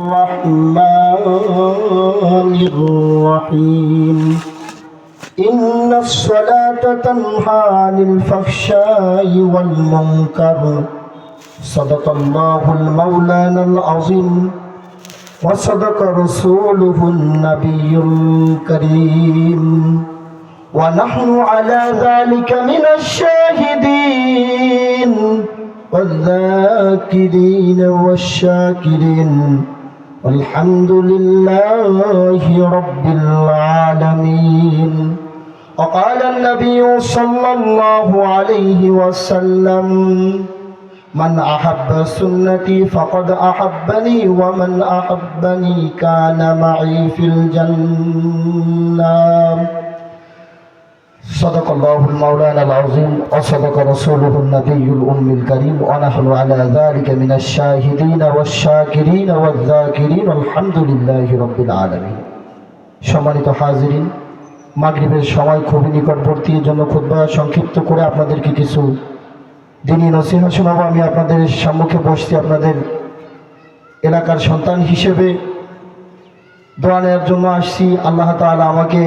الرحمن الرحيم. إن الصلاة تنهى عن الفحشاء والمنكر. صدق الله المولانا العظيم. وصدق رسوله النبي الكريم. ونحن على ذلك من الشاهدين والذاكرين والشاكرين. والحمد لله رب العالمين. وقال النبي صلى الله عليه وسلم من أحب سنتي فقد أحبني ومن أحبني كان معي في الجنة. صدق الله المولانا العظيم وصدق رسوله النبي الأم الكريم ونحن على ذلك من الشاهدين والشاكرين والذاكرين الحمد لله رب العالمين সম্মানিত হাজিরিন মাগরিবের সময় খুবই নিকটবর্তী এর জন্য খুদ্া সংক্ষিপ্ত করে আপনাদেরকে কিছু দিনই নসিহা শোনাবো আমি আপনাদের সম্মুখে বসছি আপনাদের এলাকার সন্তান হিসেবে দোয়া নেওয়ার জন্য আসছি আল্লাহ তাআলা আমাকে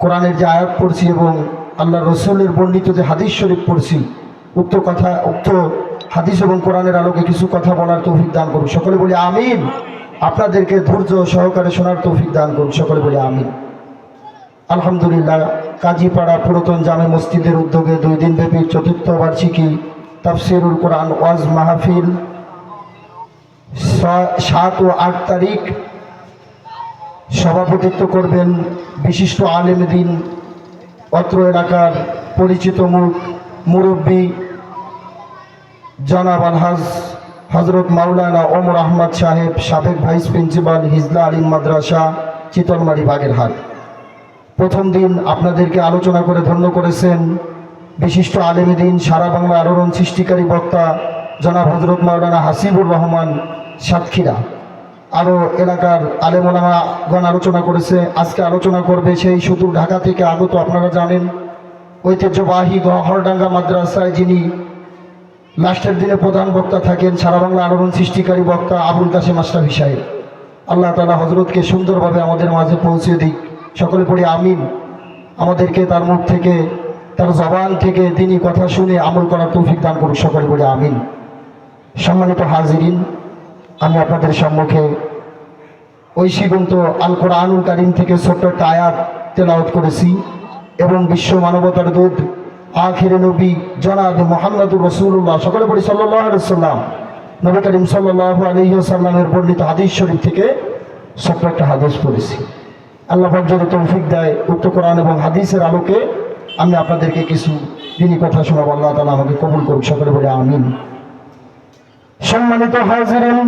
কোরআনের যে আয়াত পড়ছি এবং আল্লাহ রসুলের বর্ণিত যে হাদিস শরীফ পড়ছি, উক্ত কথা, উক্ত হাদিস এবং কোরআনের আলোকে কিছু কথা বলার তৌফিক দান করুন। সকলে বলি আমিন। আপনাদেরকে ধৈর্য সহকারে শোনার তৌফিক দান করুন। সকলে বলি আমিন। আলহামদুলিল্লাহ, কাজীপাড়া পুরাতন জামে মসজিদের উদ্যোগে দুই দিনব্যাপী চতুর্থ বার্ষিকী তাফসিরুল কোরআন ওয়াজ মাহফিল সাত ও আট তারিখ সভাপতিত্ব করবেন বিশিষ্ট আলেম দিন, অত্র এলাকার পরিচিত মুখ, মুরব্বী জনাব আলহাজ হজরত মাওলানা ওমর আহমদ সাহেব, সাবেক ভাইস প্রিন্সিপাল হিজলা আলিম মাদ্রাসা, চিতলমারি বাগেরহাট। প্রথম দিন আপনাদেরকে আলোচনা করে ধন্য করেছেন বিশিষ্ট আলেম দিন, সারা বাংলা আলোড়ন সৃষ্টিকারী বক্তা জনাব হজরত মাওলানা হাসিবুর রহমান সাতক্ষীরা। আরও এলাকার আলেমোলামাগণ আলোচনা করেছে। আজকে আলোচনা করবে সেই সুদূর ঢাকা থেকে আগত আপনারা জানেন, ঐতিহ্যবাহী গহরডাঙ্গা মাদ্রাসায় যিনি লাস্টের দিনে প্রধান বক্তা থাকেন, সারা বাংলা আলোড়ন সৃষ্টিকারী বক্তা আবুল কাসেম আশরাফি সাহেব। আল্লাহ তালা হজরতকে সুন্দরভাবে আমাদের মাঝে পৌঁছে দিক। সকলে পড়ি আমিন। আমাদেরকে তার মুখ থেকে, তার জবান থেকে তিনি কথা শুনে আমল করার তৌফিক দান করুক। সকলে বলে আমিন। সম্মানিত হাজিরিন আমি আপনাদের সম্মুখে ঐশীগন্ত আল কোরআনুল কারিম থেকে ছোট্ট একটা আয়াত করেছি এবং বিশ্ব মানবতার দূত, আখিরে নবী জনাব মোহাম্মদুর রসুল্লাহ সকলে সাল্লাহ সাল্লাম নবী করিম সাল্লাহ আলহিসাল্লামের বর্ণিত হাদিস শরীফ থেকে ছোট্ট একটা হাদিস পড়েছি। আল্লাহ যদি তৌফিক দেয়, উক্ত কোরআন এবং হাদিসের আলোকে আমি আপনাদেরকে কিছু দিনই কথা শোনাবো, আল্লাহ তালা আমাকে কবুল করুক, সকলে বলে আমিন। সম্মানিত হাজিরিন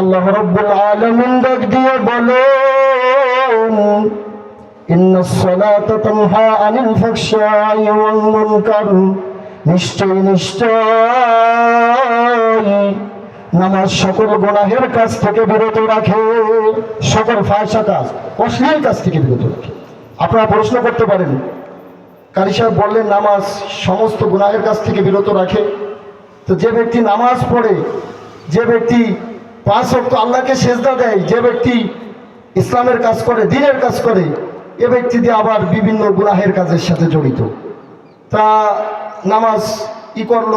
আল্লাহ রব্বুল আলামিন ডাক দিয়ে বলেন ইন্ন সালাতা তানহা আনিল ফাহশাই নিশ্চয় নিশ্চয়। নামাজ সকল গুনাহের কাছ থেকে বিরত রাখে। সকল ফায়সা কাজ, অশ্লীল কাজ থেকে বিরত রাখে। আপনারা প্রশ্ন করতে পারেন, কারি সাহেব বললেন, নামাজ সমস্ত গুনাহের কাছ থেকে বিরত রাখে? তো যে ব্যক্তি নামাজ পড়ে, যে ব্যক্তি পাঁচ অক্ত আল্লাহকে সেজদা দেয়, যে ব্যক্তি ইসলামের কাজ করে, দিনের কাজ করে, এ ব্যক্তি দিয়ে আবার বিভিন্ন গুনাহের কাজের সাথে জড়িত। তা নামাজ ই করল,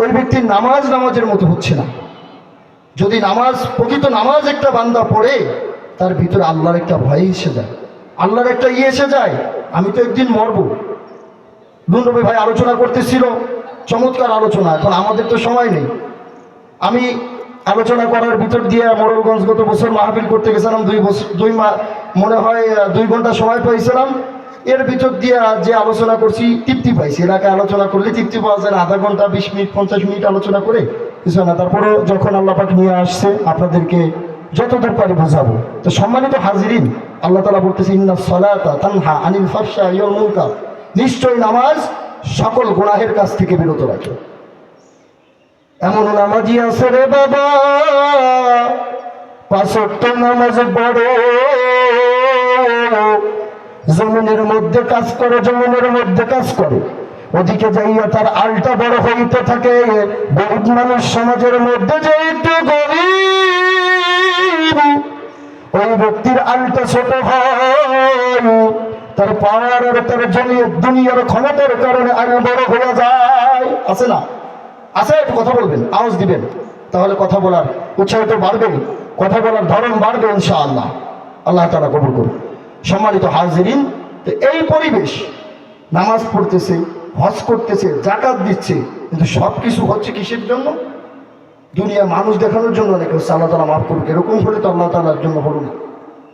ওই ব্যক্তির নামাজ নামাজের মতো হচ্ছে না। যদি নামাজ, প্রকৃত নামাজ একটা বান্দা পড়ে, তার ভিতরে আল্লাহর একটা ভয় এসে যায়। আল্লাহর একটা ইয়ে এসে যায়, আমি তো একদিন মরবো। দুনরবি ভাই আলোচনা করতেছিল, চমৎকার আলোচনা, এখন আমাদের তো সময় নেই। আমি আলোচনা করার ভিতর দিয়ে মোড়লগঞ্জ গত বছর মাহফিল করতে গেছিলাম, দুই বছর, দুই মা মনে হয় দুই ঘণ্টা সময় পাইছিলাম। এর ভিতর দিয়ে যে আলোচনা করছি, তৃপ্তি পাইছি। এলাকায় আলোচনা করলে তৃপ্তি পাওয়া যায় আধা ঘণ্টা, বিশ মিনিট, পঞ্চাশ মিনিট আলোচনা করে কিছু না, তারপরেও যখন আল্লাপাক নিয়ে আসছে, আপনাদেরকে যতদূর পারি বোঝাবো। তো সম্মানিত হাজিরিন, আল্লাহ তালা বলতেছে, ইন্না সলাতা তানহা আনিল ফারসা ইয়ল মুনকার। নিশ্চয় নামাজ সকল গুনাহের কাছ থেকে বিরত রাখে। এমন নামাজি আছে রে বাবা। পাঁচত্ব নামাজ পড়ে। জমিনের মধ্যে কাজ করে, জমিনের মধ্যে কাজ করে। ওদিকে যাইয়া তার আলটা বড় হইতে থাকে। গরিব মানুষ সমাজের মধ্যে যে একটু গরিব আলটা ছোট হয়। তার পাওয়ার তার জমিয়ে দুনিয়ার ক্ষমতার কারণে আরও বড় হয়ে যায়। আছে না? আছে একটু কথা বলবেন, আওয়াজ দিবেন। তাহলে কথা বলার উৎসাহিত বাড়বে, কথা বলার ধরন বাড়বে ইনশা আল্লাহ আল্লাহ তারা কবুল করুন। সম্মানিত হাজিরিন, তো এই পরিবেশ, নামাজ পড়তেছে, হজ করতেছে জাকাত দিচ্ছে, কিন্তু সব কিছু হচ্ছে কিসের জন্য? দুনিয়া মানুষ দেখানোর জন্য অনেকে হচ্ছে আল্লাহ তালা মাফ করুক, এরকম হলে তো আল্লাহ তালার জন্য হলো না।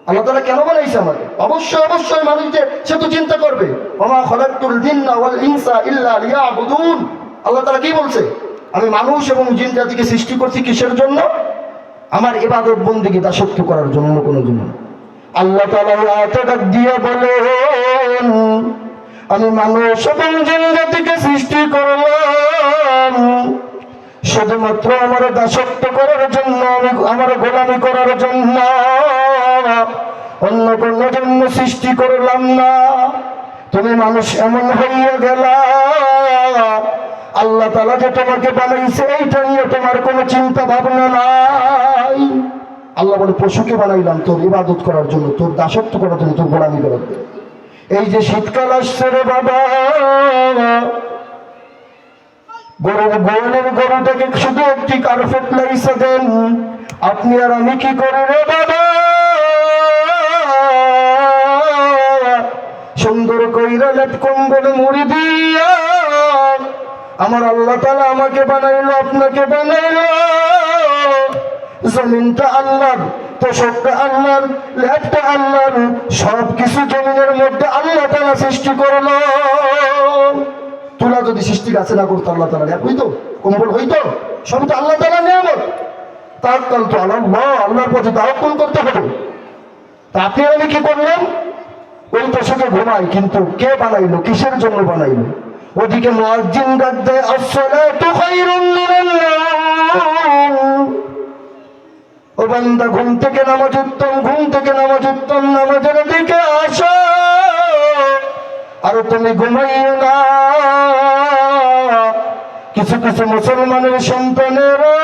আল্লাহ তালা কেন বানাইছে আমাকে? অবশ্যই অবশ্যই মানুষদের, সে তো চিন্তা করবে। ওমা খলাকুল ওয়াল ইনসা ইল্লা লিয়াবুদুন। আল্লাহ তালা কি বলছে? আমি মানুষ এবং জিন জাতিকে সৃষ্টি করছি কিসের জন্য? আমার ইবাদত বন্দিকে দাসত্ব করার জন্য কোনো জন্য আল্লাহ তালা দিয়ে বলেন, আমি মানুষ এবং জিন জাতিকে সৃষ্টি করলাম। শুধুমাত্র আমার দাসত্ব করার জন্য, আমি আমার গোলামি করার জন্য, অন্য কোন জন্য সৃষ্টি করলাম না। তুমি মানুষ এমন হইয়া গেলা। আল্লাহ তালা যে তোমাকে বানাইছে, এইটা নিয়ে তোমার কোনো চিন্তা ভাবনা নাই। আল্লাহ বলে, পশুকে বানাইলাম তোর ইবাদত করার জন্য, তোর দাসত্ব করার জন্য, তোর গোলামি করার এই যে শীতকাল আসছে রে বাবা, গরুর গোয়ালের গরুটাকে শুধু একটি কার্পেট লাইসে দেন। আপনি আর আমি কি করি রে বাবা? সুন্দর কইরা লেট কম্বলে মুড়ি দিয়া আমার আল্লাহ তালা আমাকে বানাইলো, আপনাকে বানাইলো। জমিনটা আল্লাহর, তোষকটা আল্লাহর লেটটা আল্লাহর সব কিছু জমিনের মধ্যে আল্লাহ তালা সৃষ্টি করল। তুলা যদি সৃষ্টি গাছে না করতো আল্লাহ তালা হইতো, কম্বল হইতো সব তো আল্লাহ তালা নিয়ামত। তার কাল তো আল্লাহ আল্লাহর পথে তাওকুল করতে হবে। তা আমি কি করলাম ওই তোষকে ঘুমাই কিন্তু কে বানাইলো? কিসের জন্য বানাইলো? ওদিকে মুয়াজ্জিন ডাক দেয় আসসালাতু ও বান্দা, ঘুম থেকে নামাজ উত্তম, ঘুম থেকে নামাজ উত্তম, নামাজের দিকে আসো। আর তুমি ঘুমাইও না। কিছু কিছু মুসলমানের সন্তানেরা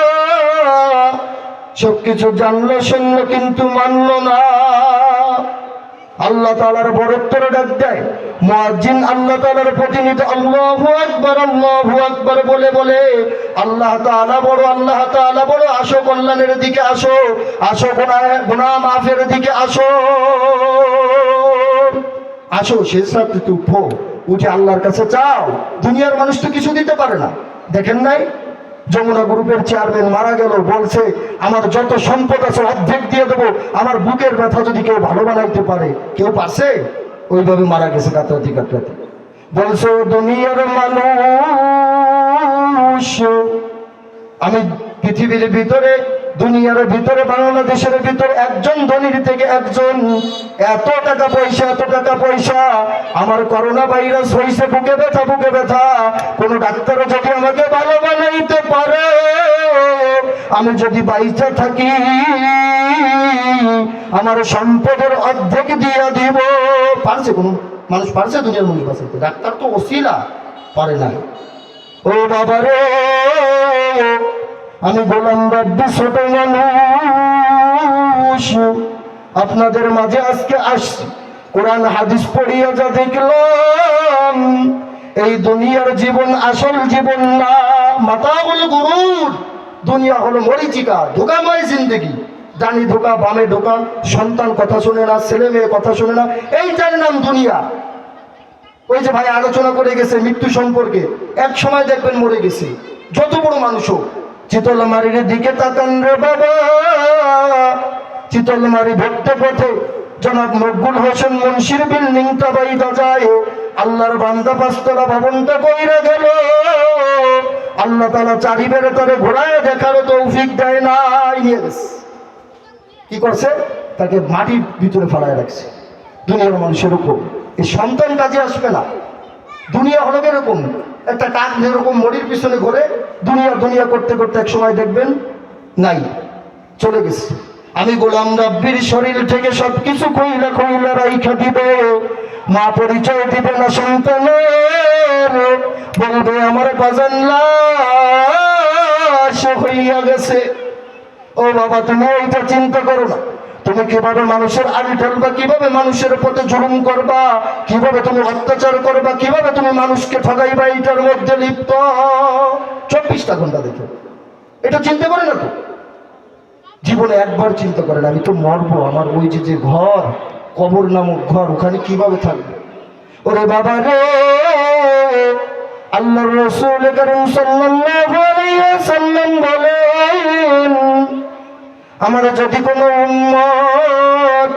সবকিছু জানলো, শুনলো, কিন্তু মানলো না। আল্লাহ তালার বরত্তর ডাক দেয়। মুয়াজ্জিন আল্লাহ তালার প্রতিনিধি আল্লাহু আকবার আল্লাহু আকবার বলে বলে, আল্লাহ তাআলা বড়, আল্লাহ তাআলা বড়, আসো কল্যাণের দিকে আসো আসো গুনাহ মাফের দিকে আসো। আসো, শেষ রাত্রিতে উঠো, উঠে আল্লাহর কাছে চাও দুনিয়ার মানুষ তো কিছু দিতে পারে না। দেখেন নাই? যমুনা গ্রুপের চেয়ারম্যান মারা গেল, বলছে, আমার যত সম্পদ আছে অর্ধেক দিয়ে দেবো। আমার বুকের ব্যথা যদি কেউ ভালো বানাইতে পারে, কেউ পাশে ওইভাবে মারা গেছে কাতরাতি কাতরাতি। বলছে দুনিয়ার মানুষ, আমি পৃথিবীর ভিতরে দুনিয়ার ভিতরে, বাংলাদেশের ভিতরে একজন ধনীর থেকে একজন, এত টাকা পয়সা, এত টাকা পয়সা, আমার করোনা ভাইরাস হয়েছে বুকে ব্যথা বুকে ব্যথা। কোন ডাক্তার যদি আমাকে ভালো বানাইতে পারে, আমি যদি বাইচা থাকি, আমার সম্পদের অর্ধেক দিয়া দিব। পারছে কোনো মানুষ? পারছে দুনিয়ার মানুষ বাঁচাইতে ডাক্তার তো ওসিলা, পারে না ও বাবা রে আমি গোলাম রাব্বি, ছোট মানুষ, আপনাদের মাঝে আজকে আসছি। কোরআন হাদিস পড়িয়া যা দেখলাম, এই দুনিয়ার জীবন আসল জীবন না মাতা হলো গরুর। দুনিয়া হলো মরিচিকা, ধোকাময় জিন্দগি। ডানি ধোকা, বামে ঢোকা সন্তান কথা শোনে না, ছেলে মেয়ে কথা শোনে না, এইটার নাম দুনিয়া। ওই যে ভাই আলোচনা করে গেছে মৃত্যু সম্পর্কে, এক সময় দেখবেন মরে গেছে, যত বড় মানুষ হোক। চিতলমারির দিকে তাকান রে বাবা। চিতলমারি ভক্ত পথে জনাব মকবুল হোসেন মুন্সির বিল্ডিংটা বাইদা যায়। আল্লাহর বান্দা পাঁচতলা ভবনটা কইরা গেল। আল্লাহ তালা চারি বেড়ে তারে ঘোরায় দেখারও তৌফিক দেয় গেছে কি করছে? তাকে মাটির ভিতরে ফেলায় রাখছে। দুনিয়ার মানুষের উপর। এই সন্তান কাজে আসবে না, দুনিয়া হলো এরকম। একটা কাক যেরকম মরির পিছনে ঘোরে, দুনিয়া দুনিয়া করতে করতে এক সময় দেখবেন, নাই, চলে গেছে। আমি গোলাম রাব্বির শরীর থেকে সবকিছু কইলা কইলা রাইখা দিবে। মা পরিচয় দিবে না সন্তানের। বলবে আমার বাজান লাশ হইয়া গেছে। ও বাবা, তুমি ওইটা চিন্তা করো না। তুমি কীভাবে মানুষের আড়ি ঢালবা কীভাবে মানুষের প্রতি জুলুম করবা? কীভাবে তুমি অত্যাচার করবা? কীভাবে তুমি মানুষকে ঠগাইবা? এটার মধ্যে লিপ্ত। চব্বিশটা ঘণ্টা দেখো। এটা চিন্তা করে না তো? জীবনে একবার চিন্তা করেন আমি তো মরবো আমার ওই যে যে ঘর, কবর নামক ঘর, ওখানে কীভাবে থাকবে? ওরে বাবা রে! আল্লাহ রসুল করিম সাল্লাল্লাহু আলাইহি আমার যদি কোনো উম্মত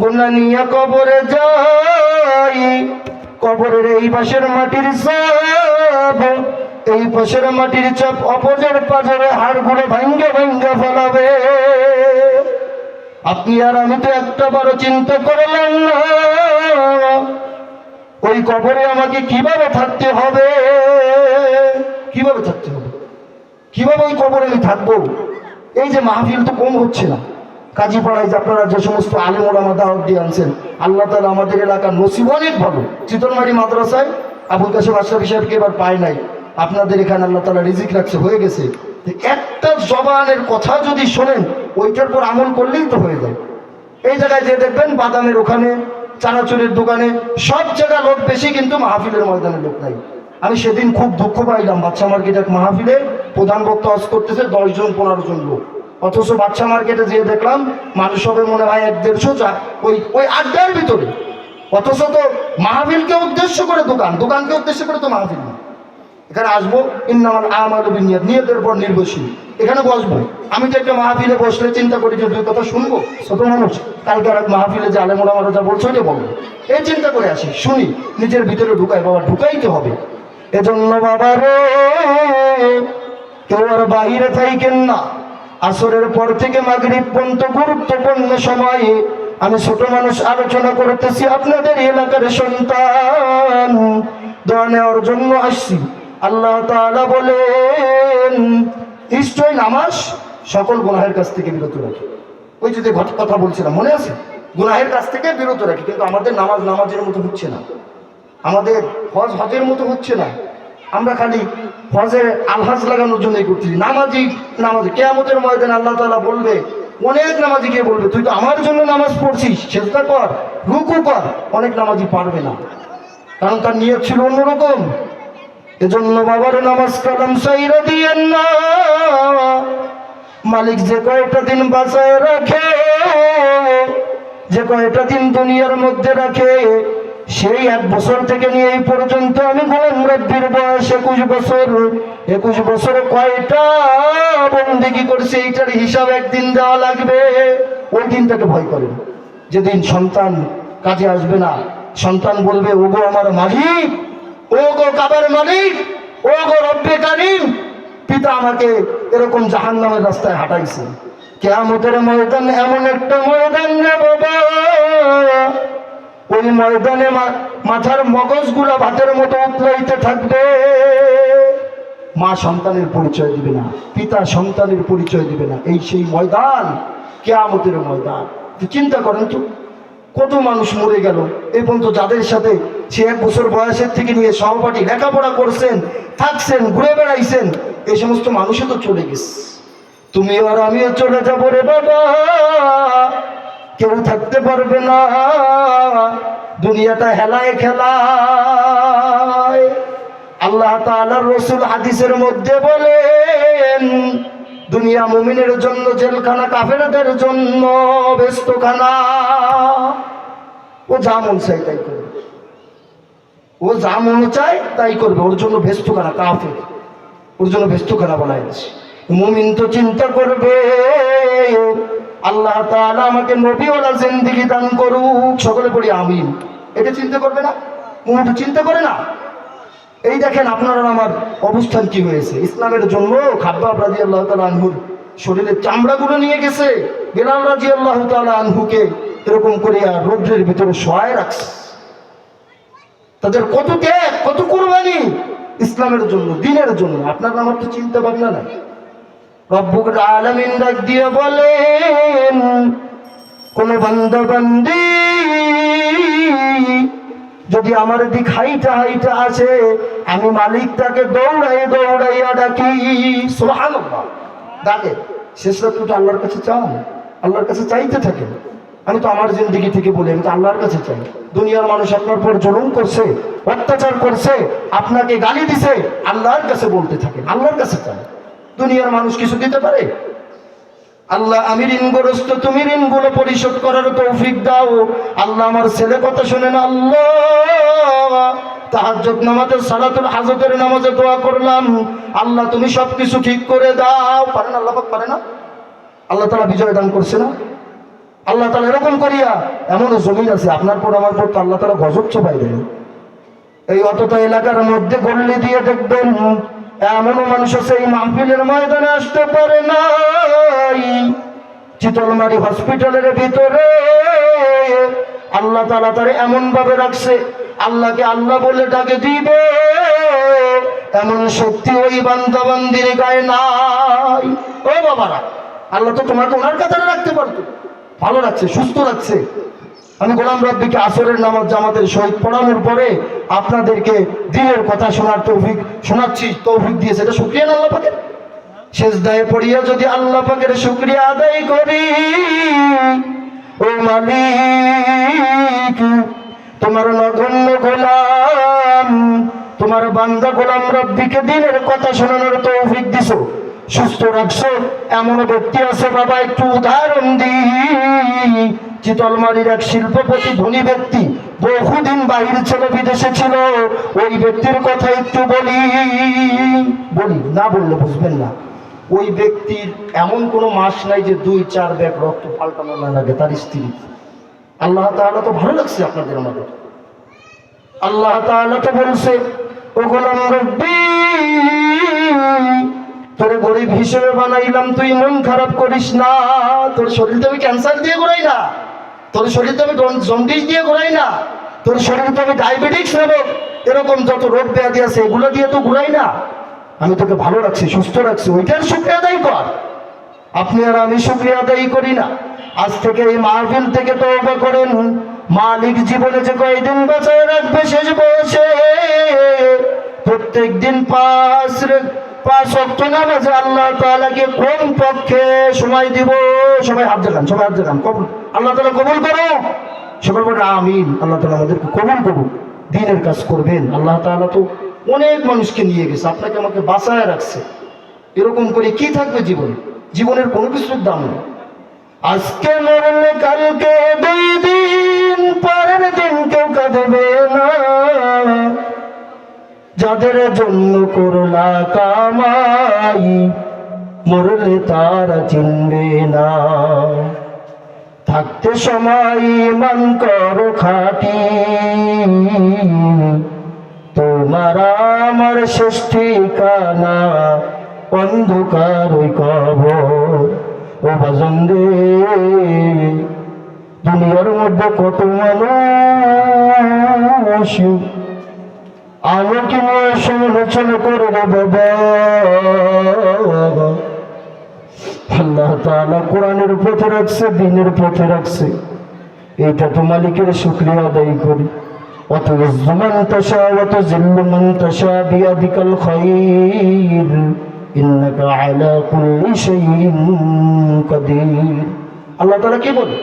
গুনাহ নিয়ে কবরে যাই কবরের এই পাশের মাটির চাপ এই পাশের মাটির চাপ অপরের পাজরে হাড়গুলো ভাঙ্গে ভাঙ্গে ফেলাবে। আপনি আর আমি তো একটা বড় চিন্তা করলেন না। ওই কবরে আমাকে কীভাবে থাকতে হবে? কীভাবে থাকতে হবে? কীভাবে ওই কবরে আমি থাকব? এই যে মাহফিল তো কম হচ্ছে না। কাজী পাড়ায় যে আপনারা যে সমস্ত আলেম ওলামা দাওয়াত দিয়ে আনছেন, আল্লাহ তালা আমাদের এলাকার নসিব অনেক ভালো। চিতলমারি মাদ্রাসায় আবুল কাসেম আশরাফি সাহেবকে এবার পায় নাই। আপনাদের এখানে আল্লাহ তালা রিজিক রাখছে, হয়ে গেছে। একটা জবানের কথা যদি শোনেন, ওইটার পর আমল করলেই তো হয়ে যায়। এই জায়গায় যে দেখবেন, বাদামের ওখানে, চানাচুরের দোকানে, সব জায়গায় লোক বেশি কিন্তু মাহফিলের ময়দানে লোক নাই। আমি সেদিন খুব দুঃখ পাইলাম বাচ্চা মার্কেটে এক মাহফিলে প্রধান বক্তা হজ করতেছে দশজন পনেরো জন লোক। অথচ বাচ্চা মার্কেটে যেয়ে দেখলাম মানুষ হবে মনে হয় এক দেড়শো চা ওই ওই আড্ডার ভিতরে। অথচ তো মাহফিলকে উদ্দেশ্য করে দোকান, দোকানকে উদ্দেশ্য করে তো মাহফিল না। এখানে আসব, ইন্নামাল আমার নিয়ত নিয়তের পর নির্ভরশীল। এখানে বসবো। আমি তো একটা মাহফিলে বসলে চিন্তা করি যে দুই কথা শুনব? ছোট মানুষ, কালকে আর মাহফিলে যে আলেমোলা মারা যা বলছো ওইটা বলব। এই চিন্তা করে আসি, শুনি, নিজের ভিতরে ঢুকাই, বাবা, ঢুকাইতে হবে। এজন্য বাবা রে কেউ আর বাহিরে থাইকেন না। আসরের পর থেকে মাগরিব পর্যন্ত গুরুত্বপূর্ণ সময়ে আমি ছোট মানুষ আলোচনা করতেছি আপনাদের এলাকার সন্তান। দোয়া নেওয়ার জন্য আসছি। আল্লাহ তাআলা বলেন নিশ্চয় নামাজ সকল গুনাহের কাছ থেকে বিরত রাখে। ওই যে যে ঘট- কথা বলছিলাম, মনে আছে? গুনাহের কাছ থেকে বিরত রাখি, কিন্তু আমাদের নামাজ নামাজের মতো হচ্ছে না। আমাদের হজ হজের মতো হচ্ছে না। আমরা খালি হজে আলহাজ লাগানোর জন্যই করতেছি। নামাজি নামাজ, কেয়ামতের ময়দান আল্লাহ তালা বলবে, অনেক নামাজি কে বলবে, তুই তো আমার জন্য নামাজ পড়ছিস, সেজদা কর, রুকু কর। অনেক নামাজি পারবে না। কারণ তার নিয়ত ছিল অন্যরকম। এজন্য বাবার নামাজ কালাম সাইরা দিয়েন না। মালিক যে কয়টা দিন বাঁচায় রাখে, যে কয়টা দিন দুনিয়ার মধ্যে রাখে সেই এক বছর থেকে নিয়ে এই পর্যন্ত আমি গোলাম রব্বির বয়স একুশ বছর। একুশ বছরে কয়টা বন্দিগি করছে এইটার হিসাব একদিন দেওয়া লাগবে। ওই দিনটাকে ভয় করেন। যেদিন সন্তান কাজে আসবে না, সন্তান বলবে, ওগো আমার মালিক ও গো কাবার মালিক ও গো রব্বে কারিম। পিতা আমাকে এরকম জাহান নামের রাস্তায় হাঁটাইছে। কেয়ামতের ময়দান এমন একটা ময়দান রে বাবা ওই ময়দানে মাথার মগজগুলা ভাতের মতো উতলাইতে থাকবে। মা সন্তানের পরিচয় দিবে না, পিতা সন্তানের পরিচয় দিবে না। এই সেই ময়দান, কেয়ামতের ময়দান। চিন্তা করেন তো, কত মানুষ মরে গেল। এই পর্যন্ত যাদের সাথে সে এক বছর বয়সের থেকে নিয়ে সহপাঠী লেখাপড়া করছেন, থাকছেন, ঘুরে বেড়াইছেন এই সমস্ত মানুষও তো চলে গেছে। তুমি আর আমিও চলে যাব রে বাবা। কেউ থাকতে পারবে না। দুনিয়াটা হেলায় খেলায়। আল্লাহ তাআলার রসুল হাদিসের মধ্যে বলেন, দুনিয়া মুমিনের জন্য, জেলখানা কাফেরদের জন্য ব্যস্তখানা। ও যা মন চাই তাই করবে। ও যা মন চায় তাই করবে। ওর জন্য ব্যস্তখানা কাফের। ওর জন্য ব্যস্তখানা বানায় আছে মুমিন তো চিন্তা করবে আল্লাহ তাআলা আমাকে নবীওয়ালা জিন্দিগি দান করুক। সকলে পড়ি আমিন। এটা চিন্তা করবে না? মুমিন তো চিন্তা করে না? এই দেখেন আপনার আমার অবস্থান কি হয়েছে। ইসলামের জন্য খাব্বাব রাজি আল্লাহ তালা আনহুর শরীরের চামড়াগুলো নিয়ে গেছে। বেলাল রাজি আল্লাহ তালা আনহুকে এরকম করে আর রৌদ্রের ভিতরে সহায় রাখছে। তাদের কত ত্যাগ, কত কুরবানি ইসলামের জন্য, দিনের জন্য। আপনার আমার তো চিন্তা ভাবনা নাই। রব্বুল আলামিন ডাক দিয়ে বলেন, কোন বান্দা বান্দি যদি আমার দিক হাইটা হাইটা আছে, আমি মালিক তাকে দৌড়াই দৌড়াইয়া ডাকি। সুবহানাল্লাহ। ডাকে। শেষ রাত্রিটা আল্লাহর কাছে চান আল্লাহর কাছে চাইতে থাকে। আমি তো আমার জিন্দগি থেকে বলি, আমি তো আল্লাহর কাছে চাই। দুনিয়ার মানুষ আপনার পর জুলুম করছে, অত্যাচার করছে, আপনাকে গালি দিছে, আল্লাহর কাছে বলতে থাকে। আল্লাহর কাছে চান দুনিয়ার মানুষ কিছু দিতে পারে? আল্লাহ, আমি ঋণগ্রস্ত, তুমি ঋণগুলো পরিশোধ করার তৌফিক দাও। আল্লাহ আমার ছেলে কথা শোনেন আল্লাহ, তাহাজ্জুদ নামাজের, সালাতুল নামাজে দোয়া করলাম। আল্লাহ, তুমি ঠিক করে দাও। আল্লাহ পারে না? আল্লাহ তালা বিজয় দান করছে না? আল্লাহ তালা এরকম করিয়া জমিন আছে, আপনার পর আমার পর আল্লাহ গজব চোপাই এই অতটা এলাকার মধ্যে গল্লি দিয়ে দেখবেন এমনও মানুষ এই মাহফিলের ময়দানে আসতে পারে নাই। চিতলমারি হসপিটালের ভিতরে। আল্লাহ তালা তারে এমন ভাবে রাখছে, আল্লাহকে আল্লাহ বলে ডাকে দিবে। এমন শক্তি ওই বান্দাবান্দির গায়ে নাই। ও বাবারা, আল্লাহ তো তোমাকে ওনার কাতারে রাখতে পারতো। ভালো রাখছে, সুস্থ রাখছে। আমি গোলাম রব্বিকে আসরের নামাজ জামাতের শহীদ পড়ানোর পরে আপনাদেরকে দিনের কথা শোনার তৌফিক শোনাচ্ছি। তৌফিক দিয়েছে। এটা শুক্রিয়া আল্লাহ শেষ দায়ে পড়িয়া যদি আল্লাহ পাকের শুক্রিয়া আদায় করি ও মালিক, তোমার নগণ্য গোলাম, তোমার বান্দা গোলাম রব্বিকে দিনের কথা শোনানোর তৌফিক দিছো। সুস্থ রাখছো। এমন ব্যক্তি আছে বাবা, একটু উদাহরণ দি চিতলমারির এক শিল্পপতি, ধনী ব্যক্তি বহুদিন বাহির ছিল, বিদেশে ছিল, ওই ব্যক্তির কথা একটু বলি বলি, না বললে বুঝবেন না। ওই ব্যক্তির এমন কোনো মাস নাই যে দুই, চার ব্যাগ রক্ত পাল্টানো না লাগে, তার স্ত্রী। আল্লাহ তাআলা তো ভালো লাগছে আপনাদের আমাদের আল্লাহ তাআলা তো বলছে, ও গোলাম রব্বি, তোর গরিব হিসেবে বানাইলাম, তুই মন খারাপ করিস না, তোর শরীর তো আমি ক্যান্সার দিয়ে ঘোরাই না। তোর শরীর তো আমি জন্ডিস দিয়ে ঘোরাই না। তোর শরীর তো আমি ডায়াবেটিক্স নেব এরকম যত রোগ ব্যাধি আছে, এগুলো দিয়ে তো ঘুরাই না। আমি তোকে ভালো রাখছি, সুস্থ রাখছি। ওইটার শুক্রিয়া আদায় কর। আপনি আর আমি শুক্রিয়া আদায় করি না। আজ থেকে এই মাহফিল থেকে তওবা করেন মালিক জীবনে যে কয়দিন বাঁচায় রাখবে শেষ বয়সে। প্রত্যেক দিন পাঁচ দিনের কাজ করবেন। আল্লাহ তো অনেক মানুষকে নিয়ে গেছে, আপনাকে আমাকে বাঁচায় রাখছে। এরকম করে কি থাকবে জীবন? জীবনের কোনো কিছুর দাম নেই। আজকে মরলে কালকে দুই দিন, পরের দিন কেউ কাঁদবে না। যাদের জন্য করলা কামাই, মরলে তারা চিনবে না। থাকতে সময় মান করো খাটি, তোমার আমার শেষ ঠিকানা অন্ধকার কবর। ও বাজন্দে দুনিয়ার মধ্যে কত মানুষ আলোকে নিয়ে সমালোচনা করে রে বাবা। আল্লাহ তাআলা কোরআনের পথে রাখছে, দিনের পথে রাখছে। এটা তো মালিকের শুক্রিয়া আদায় করি। মান তাশা অত জিল্লু মান তাশা বিয়াদিকাল খাইর। ইন্নাকা আলা কুল্লি শাইইন কাদির। আল্লাহ তাআলা কি বলে?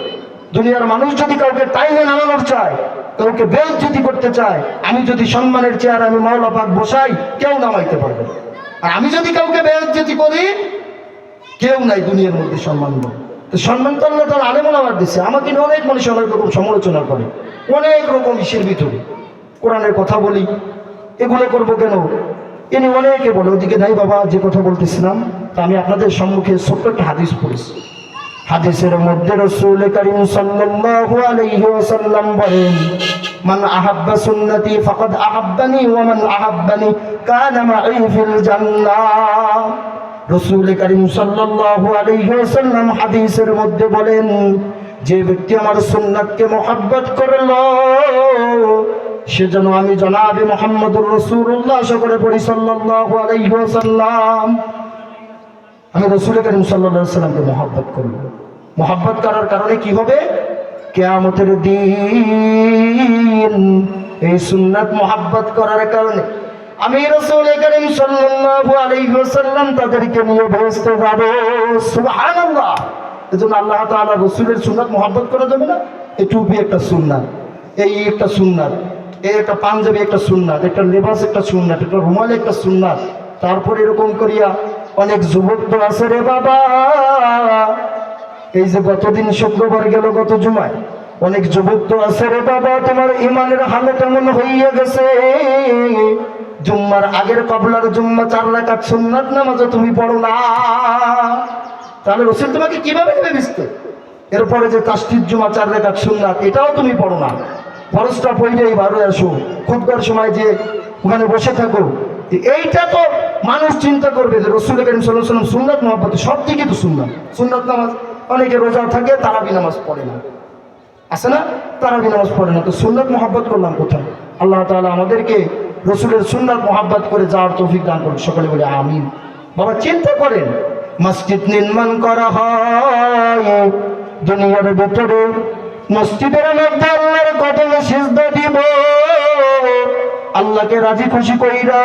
দুনিয়ার মানুষ যদি কাউকে টাইমে নামানোর চায়, কাউকে যদি করতে চায়, আমি যদি সম্মানের চেয়ার, আমি মাওলা পাক বসাই, কেউ নামাইতে পারবে আর আমি যদি কাউকে যদি করি, কেউ নাই দুনিয়ার মধ্যে সম্মান তো সম্মান তো আল্লাহ তার আলেমন আমার দিচ্ছে আমাকে অনেক মানুষ অনেক রকম সমালোচনা করে। অনেক রকম ইসের ভিতরে। কোরআনের কথা বলি, এগুলো করব কেন? ইনি অনেকে বলে, ওদিকে নাই বাবা, যে কথা বলতেছিলাম, তা আমি আপনাদের সম্মুখে ছোট্ট একটা হাদিস পড়েছি। হাদিসের মধ্যে রসুল করিম সাল্লাল্লাহু আলাইহি ওয়াসাল্লাম বলেন, মান আহাব্বা সুন্নতি ফাকাদ আহাব্বানি ওয়া মান আহাব্বানি কানা মাই ফিল জান্নাহ। রসুল করিম সাল্লাল্লাহু আলাইহি ওয়াসাল্লাম হাদিসের মধ্যে বলেন, যে ব্যক্তি আমার সুন্নাতকে মোহাব্বত করল, সে যেন আমি জনাবে মোহাম্মদুর রসুল্লাহ, সকলে পড়ি সাল্লাল্লাহু আলাইহি ওয়াসাল্লাম। আমি রসুল করিম সাল্লাহ সাল্লামকে মহাব্বত করব। মহাব্বত করার কারণে কি হবে? কেয়ামতের দিন এই সুন্নাত মহাব্বত করার কারণে আমি রসুল করিম সাল্লাল্লাহু আলাইহি তাদেরকে নিয়ে ভেস্তে যাব সুবহানাল্লাহ! এজন্য আল্লাহ তাআলা রসুলের সুন্নাত মোহাব্বত করা যাবে না। এই টুপি একটা সুন্নাত, এই একটা সুন্নাত, এই একটা পাঞ্জাবি একটা সুন্নাত, একটা লেবাস একটা সুন্নাত, একটা রুমাল একটা সুন্নাত, তারপর এরকম করিয়া অনেক যুবক তো আছে রে বাবা। এই যে গতদিন শুক্রবার গেল গত জুমায়, অনেক যুবক তো আছে রে বাবা, তোমার ইমানের হালত এমন হইয়া গেছে। জুম্মার আগের কবলার জুম্মা চার রাকাত সুন্নাত নামাজও তুমি পড়ো না। তাহলে রসুল তোমাকে কীভাবে নেবে বুঝতে এরপরে যে তাস্তির জুমা চার রেখাত সুন্নাত, এটাও তুমি পড়ো না। ফরজটা পড়লেই বারো আসো। খুববার সময় যে ওখানে বসে থাকো এইটা তো মানুষ চিন্তা করবে যে রসুল করিম সাল্লাম সুন্নাত, মহাব্বত, সব দিকে তো সুন্নাত। সুন্নাত নামাজ, অনেকে রোজা থাকে, তারাবি নামাজ পড়ে না। আছে না? তারাবি নামাজ পড়ে না। তো সুন্নাত, মহাব্বত করলাম কোথায়? আল্লাহ তাআলা আমাদেরকে রসুলের সুন্নাত, মহাব্বত করে যাওয়ার তৌফিক দান করুন। সকলে বলে আমিন। বাবা, চিন্তা করেন, মসজিদ নির্মাণ করা হয়, দুনিয়ার ভিতরে মসজিদের মধ্যে আল্লাহর কদমে সিজদা দিব। আল্লাহকে রাজি খুশি কইরা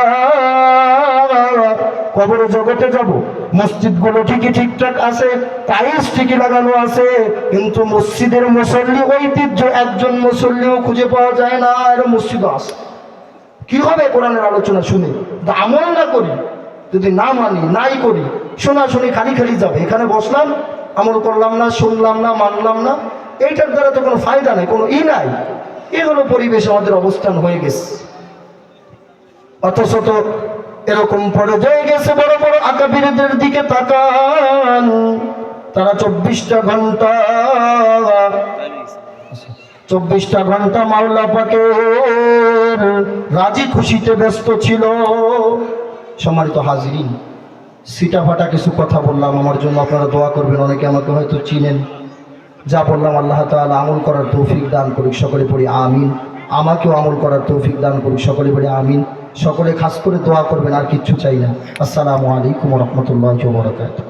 কবর জগতে যাব। মসজিদগুলো ঠিকই ঠিকঠাক আছে, টাইলস ঠিকই লাগানো আছে, কিন্তু মসজিদের মুসল্লি ঐতিহ্য, একজন মুসল্লিও খুঁজে পাওয়া যায় না এর মসজিদও আছে। কি হবে কোরআনের আলোচনা শুনে? আমল না করি, যদি না মানি, নাই করি শোনা শুনি খালি খালি যাবে। এখানে বসলাম, আমল করলাম না, শুনলাম না, মানলাম না, এইটার দ্বারা তো কোনো ফায়দা নেই, কোনো ই নাই। এ হলো পরিবেশ আমাদের অবস্থান হয়ে গেছে। অথচ তো এরকম পর্যায়ে গেছে বড় বড় আকাবিরদের দিকে তাকান। তারা চব্বিশটা ঘণ্টা চব্বিশটা ঘণ্টা মাওলা পাকের রাজি খুশিতে ব্যস্ত ছিল। সম্মানিত হাজিরিন সিটা ফাটা কিছু কথা বললাম আমার জন্য, আপনারা দোয়া করবেন, অনেকে আমাকে হয়তো চিনেন। যা বললাম আল্লাহ তাআলা আমল করার তৌফিক দান করুক, সকলে পড়ি আমিন। আমাকেও আমল করার তৌফিক দান করুক, সকলে পড়ি আমিন। সকলে খাস করে দোয়া করবেন আর কিচ্ছু চাই না। আসসালামু আলাইকুম রহমতুল্লাহ বরকাত